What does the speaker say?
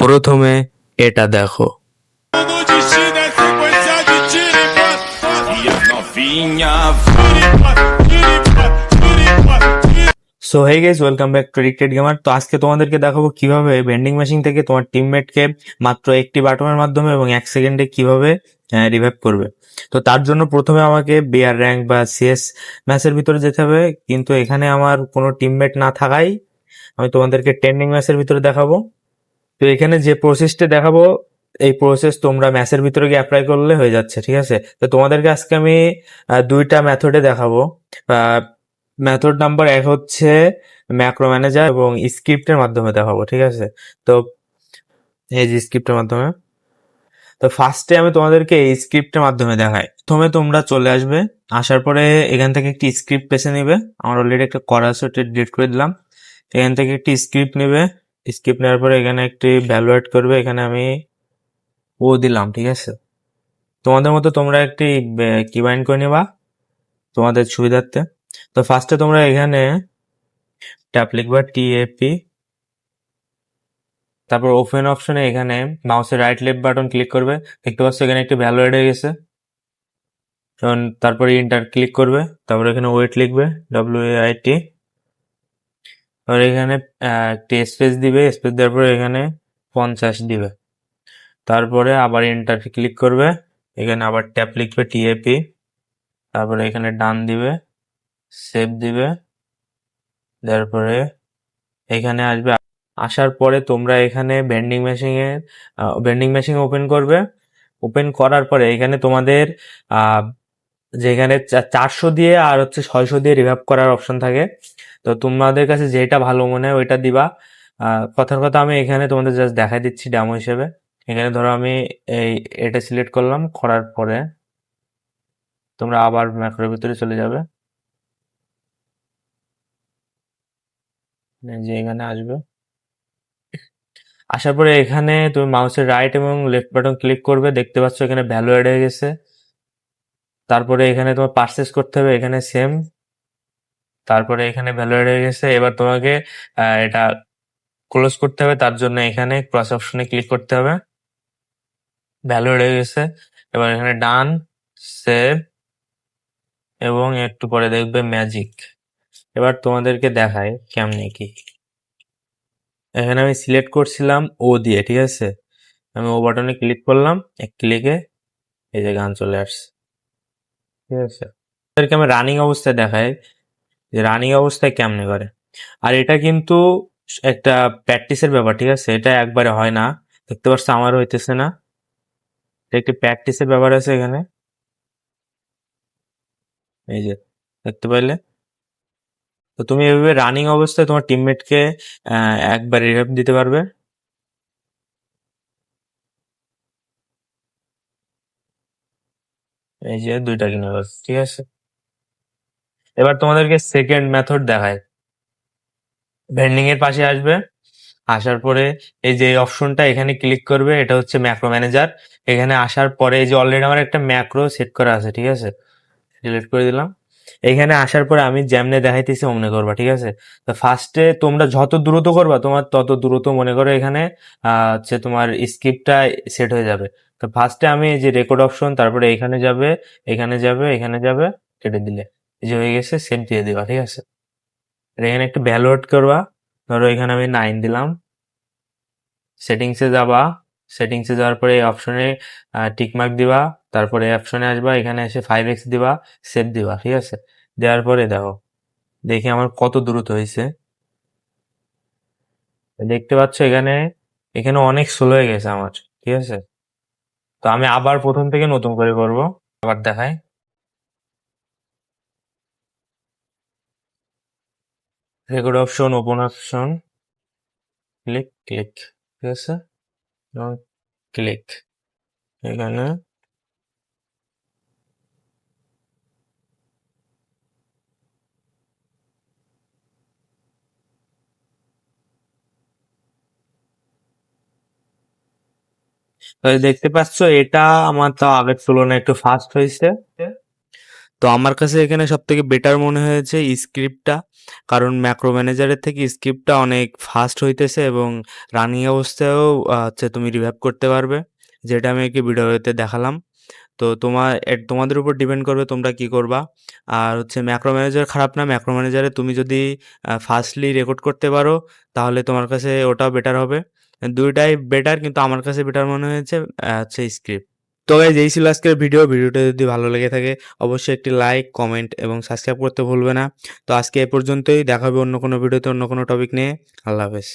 প্রথমে এটা দেখো। So hey guys welcome back to রিক্টেড gamer তো আজকে তোমাদেরকে দেখাবো কীভাবে ভেন্ডিং মেশিন থেকে তোমার টিমমেটকে মাত্র একটি বাটনের মাধ্যমে এবং এক সেকেন্ডে কীভাবে রিভাইভ করবে। তো তার জন্য প্রথমে আমাকে বিআর র্যাঙ্ক বা সিএস ম্যাচের ভিতরে যেতে হবে। কিন্তু এখানে আমার কোনো টিমমেট না থাকায় আমি তোমাদেরকে ট্রেন্ডিং ম্যাচের ভিতরে দেখাবো। তো এখানে যে প্রসেসটা দেখাবো, এই প্রসেস তোমরা ম্যাচের ভিতরে গিয়ে অ্যাপ্লাই করলে হয়ে যাচ্ছে, ঠিক আছে? তো তোমাদেরকে আজকে আমি দুইটা মেথডে দেখাবো। মেথড নাম্বার এক হচ্ছে ম্যাক্রো ম্যানেজার এবং স্ক্রিপ্টের মাধ্যমে দেখাবো, ঠিক আছে? তো এই যে স্ক্রিপ্টের মাধ্যমে। তো ফার্স্টে আমি তোমাদেরকে এই স্ক্রিপ্টের মাধ্যমে দেখাই। প্রথমে তোমরা চলে আসবে, আসার পরে এখান থেকে একটি স্ক্রিপ্ট বেছে নিবে। আমার অলরেডি একটা করা আছে ডিলিট করে দিলাম। এখান থেকে একটি স্ক্রিপ্ট নেবে। স্ক্রিপ্ট নেওয়ার পরে এখানে একটি ভ্যালু অ্যাড করবে, এখানে আমি ও দিলাম, ঠিক আছে? তোমাদের মতো তোমরা একটি কি বাইন্ড করে নিবা তোমাদের সুবিধার্থে। তো ফার্স্টে তোমরা এখানে ট্যাপ লিখবা টিএপি তারপর ওপেন অপশনে এখানে মাউসের রাইট লেফট বাটন ক্লিক করবে। দেখতে পাচ্ছ এখানে একটি ভ্যালু অ্যাড হয়ে গেছে। তারপরে ইন্টার ক্লিক করবে, তারপরে এখানে ওয়েট লিখবে ডব্লিউ আই টি আর এখানে একটি স্পেস দিবে স্পেস দেওয়ার পরে এখানে পঞ্চাশ দিবে। তারপরে আবার ইন্টার ক্লিক করবে, এখানে আবার ট্যাপ লিখবে টিএপি তারপরে এখানে ডান দিবে সেভ দিবে, তারপরে এখানে আসবে। আসার পরে তোমরা এখানে ভেন্ডিং মেশিনে ভেন্ডিং মেশিন ওপেন করবে। ওপেন করার পরে এখানে তোমাদের যেখানে চারশো দিয়ে আর হচ্ছে ছয়শো দিয়ে রিভাইভ করার অপশন থাকে। তো তোমাদের কাছে যেটা ভালো মনে হয় ওইটা দিবা। কথার কথা আমি এখানে তোমাদের জাস্ট দেখাই দিচ্ছি ডেমো হিসেবে। এখানে ধরো আমি এই, এটা সিলেক্ট করলাম, করার পরে তোমরা আবার ম্যাক্রোর ভিতরে চলে যাবে। যে এখানে আসবে। আসার পরে এখানে তুমি মাউসের রাইট এবং লেফট বাটন ক্লিক করবে, দেখতে পাচ্ছ এখানে ভ্যালু অ্যাড হয়ে গেছে। তারপরে এখানে তোমার পারচেস করতে হবে, এখানে সেম তারপরে এখানে ভ্যালু অ্যাড হয়ে গেছে। এবার তোমাকে এটা ক্লোজ করতে হবে। তার জন্য এখানে ক্রস অপশনে ক্লিক করতে হবে। ভ্যালু অ্যাড হয়ে গেছে। এবার এখানে ডান সেভ এবং একটু পরে দেখবে ম্যাজিক এবার তোমাদেরকে দেখায় কেমনে কি। এখানে আমি সিলেক্ট করছিলাম ও দিয়ে, ঠিক আছে? আমি ও বাটনে ক্লিক করলাম। এক ক্লিকে এই যে গান চলে আসছে। ঠিক আছে? আমি রানিং অবস্থায় দেখাই। যে রানিং অবস্থায় কেমনে করে? আর এটা কিন্তু একটা প্র্যাকটিসের ব্যাপার, ঠিক আছে? এটা একবারে হয় না। দেখতে পাচ্ছ, আমার হইতেছে না। এটা একটি প্র্যাকটিসের ব্যাপার আছে এখানে। এই যে, দেখতে পাইলে? তো তুমি এভাবে রানিং অবস্থায় তোমার টিমমেটকে একবার রিভাইভ দিতে পারবে। এই যে, দুইটা কিনে ঠিক আছে? এবার তোমাদেরকে সেকেন্ড মেথড দেখায় ভেন্ডিং এর পাশে আসবে। আসার পরে এই যে অপশনটা এখানে ক্লিক করবে, এটা হচ্ছে ম্যাক্রো ম্যানেজার এখানে আসার পরে এই যে অলরেডি আমার একটা ম্যাক্রো সেট করা আছে, ঠিক আছে? ডিলিট করে দিলাম। এখানে আসার পরে আমি যেমনে দেখাইতেছি অমনে করবা, ঠিক আছে? তো ফার্স্টে তোমরা যত দ্রুত করবা, তোমার তত দ্রুত মনে করো এখানে হচ্ছে তোমার স্ক্রিপ্টটা সেট হয়ে যাবে। তো ফার্স্টে আমি এই যে রেকর্ড অপশন তারপরে এখানে যাবে এখানে যাবে এখানে যাবে, কেটে দিলে। যে হয়ে গেছে সেভ দিয়ে দেওয়া ঠিক আছে? এখানে একটু ভ্যালু অ্যাড করবা। ধরো এখানে আমি নাইন দিলাম। সেটিংসে যাবা। সেটিংসে যাওয়ার পরে এই অপশনে টিক মার্ক দিবা। তারপরে অপশনে আসবা। এখানে এসে ফাইভ এক্স দিবা সেভ দিবা, ঠিক আছে? দেওয়ার পরে দেখো, দেখি আমার কত দ্রুত হয়েছে। দেখতে পাচ্ছ এখানে এখানে অনেক স্লো হয়ে গেছে আমার, ঠিক আছে? তো আমি আবার প্রথম থেকে নতুন করে করব। আবার দেখাই। Record option open option click click ঠিক আছে? ক্লিক এখানে দেখতে পাচ্ছ, এটা আমার তো আগের তুলনায় একটু ফাস্ট হয়েছে। তো আমার কাছে এখানে সব থেকে বেটার মনে হয়েছে স্ক্রিপ্টটা কারণ ম্যাক্রো ম্যানেজারের থেকে স্ক্রিপ্টটা অনেক ফাস্ট হইতেছে এবং রানিং অবস্থায়ও হচ্ছে তুমি রিভাইভ করতে পারবে, যেটা আমি কি ভিডিওতে দেখালাম। তো তোমার তোমাদের উপর ডিপেন্ড করবে তোমরা কি করবা। আর হচ্ছে ম্যাক্রো ম্যানেজার খারাপ না ম্যাক্রো ম্যানেজারে তুমি যদি ফাস্টলি রেকর্ড করতে পারো, তাহলে তোমার কাছে ওটাও বেটার হবে। দুইটাই বেটার কিন্তু আমার কাছে বেটার মনে হয়েছে হচ্ছে স্ক্রিপ্ট তো গাইজ এই ছিল আজকের ভিডিও ভিডিওটা যদি ভালো লেগে থাকে, অবশ্যই একটি লাইক কমেন্ট এবং সাবস্ক্রাইব করতে ভুলবে না। তো আজকে এ পর্যন্তই। দেখা হবে অন্য কোনো ভিডিওতে অন্য কোনো টপিক নিয়ে। আল্লাহ হাফেজ।